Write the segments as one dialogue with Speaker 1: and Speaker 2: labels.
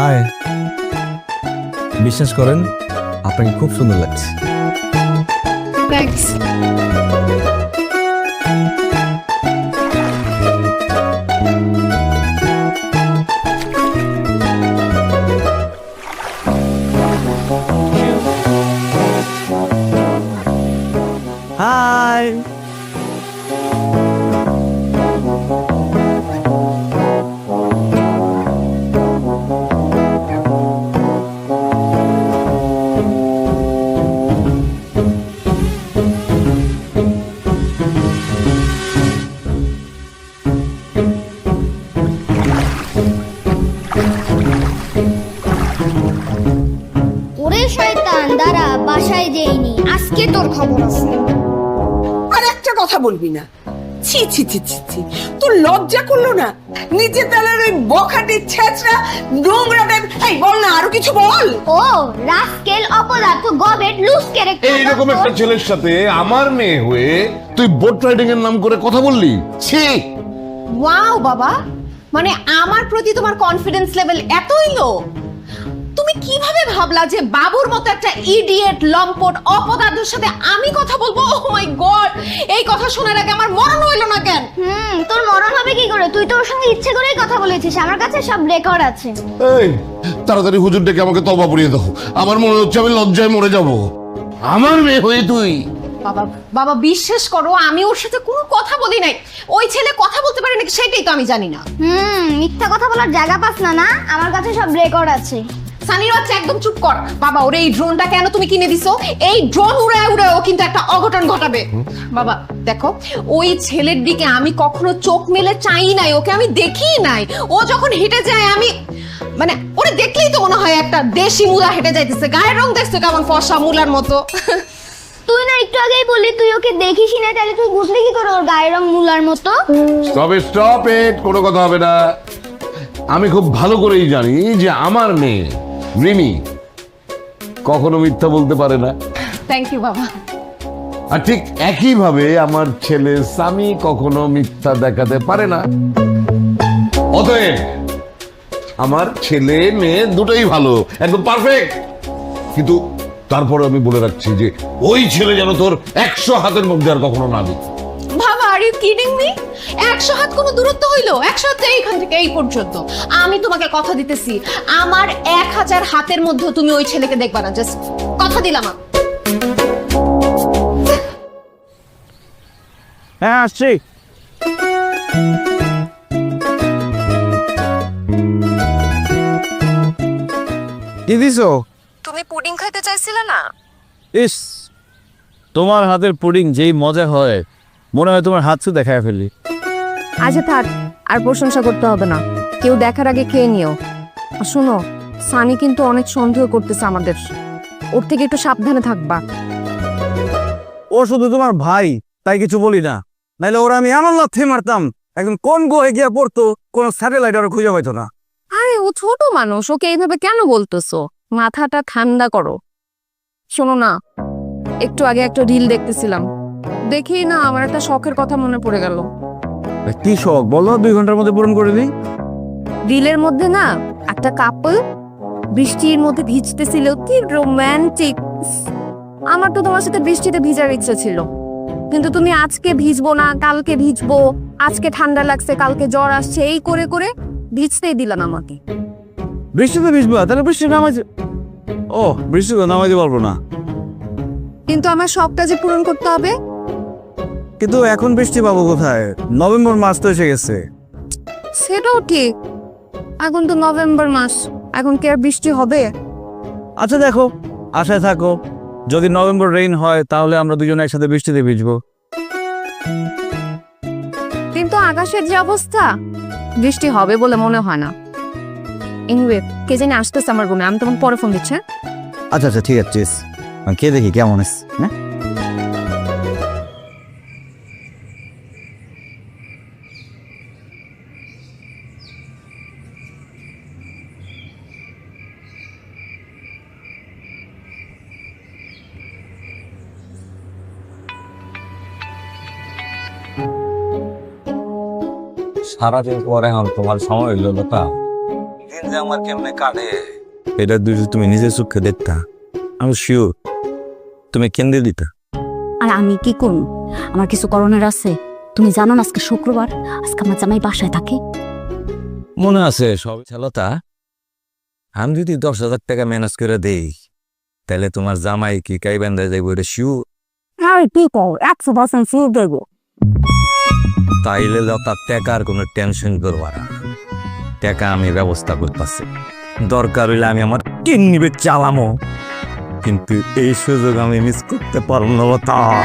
Speaker 1: High বিশ্বাস করেন আপনাকে খুব সুন্দর লাগছে।
Speaker 2: আজকে তোর খবর আছে।
Speaker 3: আর একটা কথা বলবি না। ছি ছি ছি ছি ছি। তোর লজ্জা করল না? তালের ওই বখাটে ছেঁচড়া নোংরা টাইপ এই বল না আরও কিছু বল।
Speaker 2: ও রাস্কেল অপদার্থ গবেট লুজ ক্যারেক্টার
Speaker 4: এইরকম একটা ছেলের সাথে আমার মেয়ে হয়ে তুই বোট রাইডিং এর নাম করে কথা বললি? ছি।
Speaker 5: ওয়াও বাবা। মানে আমার প্রতি তোমার কনফিডেন্স লেভেল এতই লো তুমি কীভাবে ভাবলা যে বাবুর মতো একটা ইডিয়েট লম্পট অপদার্থের সাথে আমি কথা বলব? ও মাই গড এই কথা শোনার আগে আমার মরণ হইল না কেন?
Speaker 2: হুম তোর মরণ হবে কি করে? তুই তো ওর সঙ্গে ইচ্ছে করেই কথা বলেছিস আমার কাছে সব রেকর্ড আছে।
Speaker 4: এই তাড়াতাড়ি হুজুর ডেকে আমাকে তবা পড়িয়ে দাও। আমার মনে হচ্ছে আমি লজ্জায় মরে যাব। আমার মেয়ে হয়ে তুই।
Speaker 5: বাবা বাবা বিশ্বাস করো আমি ওর সাথে কোনো কথা বলি নাই। ওই ছেলে কথা বলতে পারে নাকি সেটাই তো আমি জানি না।
Speaker 2: হুম মিথ্যা কথা বলার জায়গা পাস না না? আমার কাছে সব রেকর্ড আছে।
Speaker 5: সানির বাচ্চা একদম চুপ কর। বাবা ওরে এই ড্রোনটা কেন তুমি কিনে দিছো? এই ড্রোন উড়ে উড়ে ও কিন্তু একটা অঘটন ঘটাবে। বাবা দেখো ওই ছেলের দিকে আমি কখনো চোখ মেলে চাই নাই ওকে আমি দেখি নাই। ও যখন হেঁটে যায় আমি মানে ওরে দেখলেই তো মনে হয় একটা দেশি মুলা হেঁটে যাইতেছে। গায়ের রং দেখছ কেমন ফর্সা মুলার মতো?
Speaker 2: তুই না একটু আগেই বললি তুই ওকে দেখিস না তাহলে তুই বুঝলি কি করে ওর গায়ের রং মুলার মতো?
Speaker 4: তবে স্টপ ইট কোনো কথা হবে না। আমি খুব ভালো করেই জানি যে আমার মেয়ে রিমি কখনো মিথ্যা বলতে পারে না।
Speaker 5: থ্যাংক ইউ বাবা।
Speaker 4: আর ঠিক একইভাবে আমার ছেলে স্বামী কখনো মিথ্যা দেখাতে পারে না। অতএব আমার ছেলে মেয়ে দুটোই ভালো একদম পারফেক্ট কিন্তু তারপরে আমি বলে রাখছি যে ওই ছেলে যেন তোর একশো হাতের মধ্যে আর কখনো না
Speaker 5: আর ইউ কিডিং মি একশো হাত কোনো দূরত্ব হইল? একশো হাত এইখান থেকে এই পর্যন্ত। আমি তোমাকে কথা দিতেছি। আমার এক হাজার হাতের মধ্যে তুমি ওই ছেলেকে দেখবা না জাস্ট কথা দিলাম আমি।
Speaker 1: হ্যাঁ আসছি। কি দিছো
Speaker 5: তুমি পুডিং খাইতে চাইছিলে না?
Speaker 1: ইস তোমার হাতের পুডিং যেই মজা হয় মনে হয় তোমার হাত শুধু দেখায় ফেলি।
Speaker 6: আচ্ছা থাক আর প্রশংসা করতে হবে না। কেউ দেখার আগে খেয়ে নিও। আর শোনো সানি কিন্তু অনেক সন্দেহ করতেছে আমাদের। ওর থেকে একটু সাবধানে থাকবা।
Speaker 1: ও শুধু তোমার ভাই তাই কিছু বলি না। নাইলে ওরা আমি এমন লাথি মারতাম একদম কোন গোয়ে গিয়ে পড়তো কোন স্যাটেলাইট ওরা খুঁজে পাইতো না।
Speaker 6: আরে ও ছোট মানুষ ওকে এইভাবে কেন বলতেছো? মাথাটা ঠান্ডা করো। শোনো না একটু আগে একটা রিল দেখতেছিলাম। দেখি না আমার একটা শখের কথা মনে পড়ে গেল।
Speaker 1: কি শখ? বলো দুই ঘণ্টার মধ্যে পূরণ করে দিই।
Speaker 6: রিলের মধ্যে না একটা কাপল বৃষ্টির মধ্যে ভিজতেছিল কি রোমান্টিক আমার তো তোমার সাথে বৃষ্টিতে ভিজার ইচ্ছে ছিল। কিন্তু তুমি আজকে ভিজবো না কালকে ভিজবো আজকে ঠান্ডা লাগছে কালকে জ্বর আসছে এই করে করে ভিজতেই দিলাম আমাকে।
Speaker 1: বৃষ্টিতে ভিজবো তাহলে বৃষ্টি নামাই ও বৃষ্টিতে নামাইতে পারব না।
Speaker 6: কিন্তু আমার শখটা যে পূরণ করতে হবে
Speaker 1: কিন্তু এখন বৃষ্টি পাবো কোথায়? নভেম্বর মাস তো এসে গেছে।
Speaker 6: সেটাও ঠিক। এখন তো নভেম্বর মাস। এখন কি আর বৃষ্টি হবে?
Speaker 1: আচ্ছা দেখো আশায় থাকো। যদি নভেম্বর রেইন হয় তাহলে আমরা দুজনে একসাথে বৃষ্টিতে ভিজবো।
Speaker 6: কিন্তু আকাশের যে অবস্থা বৃষ্টি হবে বলে মনে হয় না। এনিওয়ে কে জানি আসতেছে আমার রুমে আমি তখন পরে ফোন দিচ্ছি হ্যাঁ?
Speaker 7: আচ্ছা আচ্ছা ঠিক আছে কে দেখি কেমন আছে হ্যাঁ?
Speaker 8: সারাদিন পরে এখন তোমার সময় হইল না তা
Speaker 1: দিন যে আমার কেমনে কাটে? এটা দুটো তুমি নিজের চোখে দেখতা আমি শিওর তুমি কেন্দ্রে দিতা।
Speaker 8: আর আমি কি করব আমার কিছু করণের আছে। তুমি জানো না আজকে শুক্রবার? আজকে আমার জামাই বাসায় থাকে।
Speaker 1: মনে আছে সব ছালতা আমি যদি দশ হাজার টাকা ম্যানেজ করে দেই তাহলে তোমার জামাই কি কাই বান্ধা যাইব এটা শিওর
Speaker 8: আর কি কর একশো পার্সেন্ট ফুল দেবো।
Speaker 1: তাইলে লতা, টেকার কোনো টেনশন করবার না। টাকা আমি ব্যবস্থা করতেছি। দরকার হইলে আমি আমার কিডনি চালামো। কিন্তু এই সুযোগ আমি মিস করতে পারব না লতা।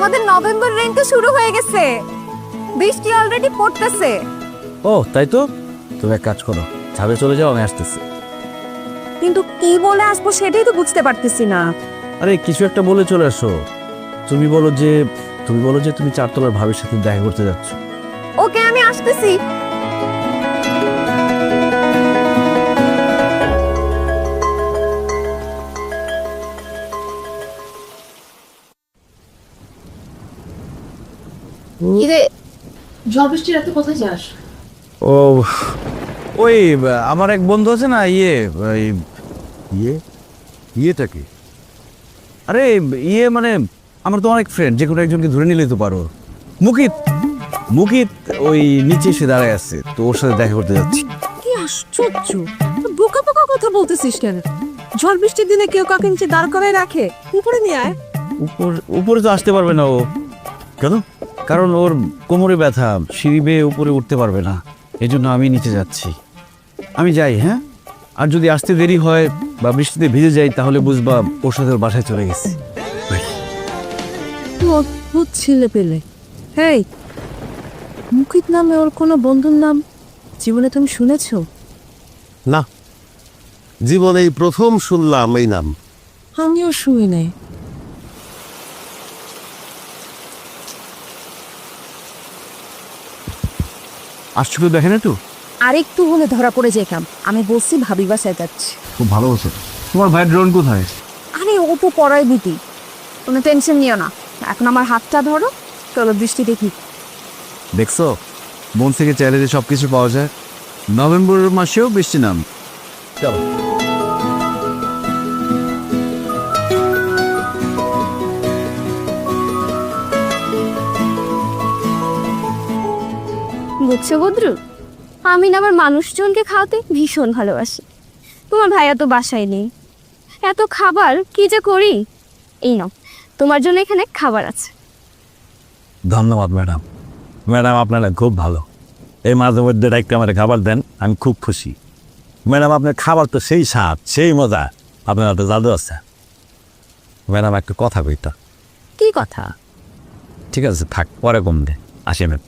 Speaker 6: আমাদের নভেম্বর রেন তো শুরু হয়ে গেছে। বৃষ্টি অলরেডি পড়তেছে।
Speaker 1: ও তাই তো? তুমি এক কাজ করো ছাদে চলে যাও আমি আসতেছি।
Speaker 6: কিন্তু কি বলে আসব সেটাই তো বুঝতে পারতেছি না।
Speaker 1: আরে কিছু একটা বলে চলে আসো। তুমি বলো যে তুমি বলো যে তুমি চারতলার ভাবির সাথে দেখা করতে যাচ্ছ।
Speaker 6: ওকে আমি আসতেছি।
Speaker 5: কিরে রাতে কোথায় যাস।
Speaker 1: ও ওই আমার এক বন্ধু আছে না ইয়ে ওই
Speaker 4: ইয়ে? ইয়েটা কি?
Speaker 1: আরে ইয়ে মানে আমার তো অনেক ফ্রেন্ড যে কোনো একজনকে ধরে নিলেই তো পারো। মুকিত মুকিত ওই নিচে এসে দাঁড়ায় আছে তো ওর সাথে দেখা করতে যাচ্ছি।
Speaker 6: কি আশ্চর্য! বোকা বোকা কথা বলতেছিস কেন? ঝড় বৃষ্টির দিনে কেউ কাকে নিচে দাঁড় করায় রাখে। উপরে নিয়ে আয়।
Speaker 1: উপর উপরে তো আসতে পারবে না ও। কেন? কারণ ওর কোমরে ব্যথা সিঁড়ি বেয়ে উপরে উঠতে পারবে না। এই জন্য আমি নিচে যাচ্ছি। আমি যাই হ্যাঁ? আর যদি আসতে দেরি হয় বা বৃষ্টিতে ভিজে যাই তাহলে বুঝবা ওর সাথে ওর বাসায় চলে গেছি।
Speaker 6: অদ্ভুত ছেলে পেলে। হেই মুকিত নামে ওর কোনো বন্ধুর নাম জীবনে তুমি শুনেছো?
Speaker 9: না। জীবনে এই প্রথম শুনলাম এই নাম।
Speaker 6: আমিও শুনি নাই।
Speaker 1: আসছিল না একটু
Speaker 6: আরেকটু হলে ধরা পড়ে যেতাম আমি বলছি ভাবি বাসায় যাচ্ছি
Speaker 1: খুব ভালো হচ্ছে তোমার ভাই ড্রোন কোথায়?
Speaker 6: আরে ও তো পড়ায় দিতি কোনো টেনশন নিও না। এখন আমার হাতটা ধরো চলো বৃষ্টি দেখি।
Speaker 1: দেখছ? মন থেকে চাইলে সব কিছু পাওয়া যায়। নভেম্বর মাসেও বৃষ্টি নাম। চলো।
Speaker 8: বুঝছ বদ্রু? আমি না আমার মানুষজনকে খাওয়াতে ভীষণ ভালোবাসি। তোমার ভাইয়া তো বাসায় নেই। এত খাবার কি যে করি? এই নাও তোমার জন্য এখানে খাবার আছে।
Speaker 1: ধন্যবাদ ম্যাডাম। ম্যাডাম আপনারা খুব ভালো। এই মাঝে মধ্যে একটা আমার খাবার দেন আমি খুব খুশি। ম্যাডাম আপনার খাবার তো সেই স্বাদ সেই মজা। আপনার তো জাদু আছে। ম্যাডাম একটা কথা কইতা।
Speaker 8: কি কথা?
Speaker 1: ঠিক আছে থাক পরে কম দে। আসি ম্যাম